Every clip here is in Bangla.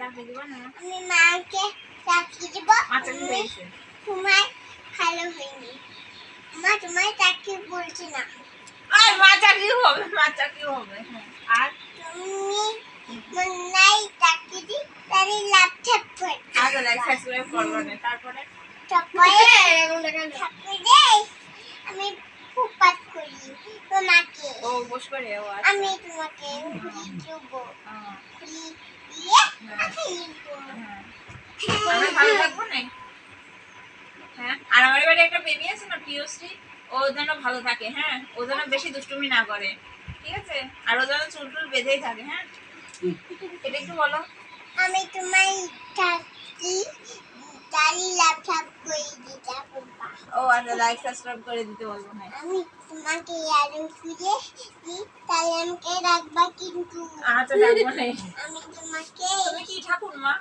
চাকরি দিব। না আমি মাকে চাকরি দিব মা পেয়েছে তোমার ভালো হয়নি। মা তোমার চাকরি বলছি না। আর মা চাকরি হবে মা চাকরি হবে। আর? তুমি মন্নাই চাকরি দি তারে ল্যাপটপ পড় আগে লাইক সাবস্ক্রাইব করব না তারপরে তারপরে চাকরি দে আমি ফুপাত করি তোমাকে। ও বস করে ও আচ্ছা। আমি তোমাকে দেবো আহ, খুলি দিয়ে আমাকে লিখব হ্যাঁ। আমরা ভালো থাকব না হ্যাঁ আর আমার বাড়ি একটা বেবি আছে না পিওশ্রী ও যেন ভালো থাকে হ্যাঁ ও যেন বেশি দুষ্টুমি না করে ঠিক আছে আর ও যেন চুল টুল বেঁধেই থাকে হ্যাঁ এটা একটু বলো আমি তোমার চাকরি তারি ল্যাপটপ করে দিতে পারবা ও আচ্ছা লাইক সাবস্ক্রাইব করে দিতে বলব হ্যাঁ আমি তোমাকে আরও ফিরে দিই তাহলে আমাকে রাখবা কিন্তু। আচ্ছা রাখব না আমি তুমি কি ঠাকুর মা?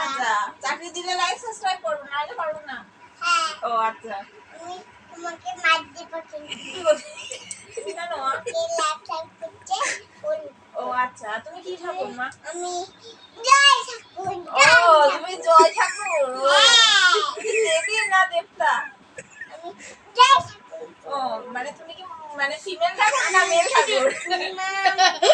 আচ্ছা, চাকরি দিলে লাইক সাবস্ক্রাইব করব না হলে পারব না? ও আচ্ছা। তোমাকে মার দেবো ও আচ্ছা। তুমি কি ঠাকুর মা? আমি জয় ঠাকুর ও তুমি জয় ঠাকুর দেখি না দেখতা আমি জয় ও মানে তুমি কি মানে ফিমেল থাকো না মেল থাকো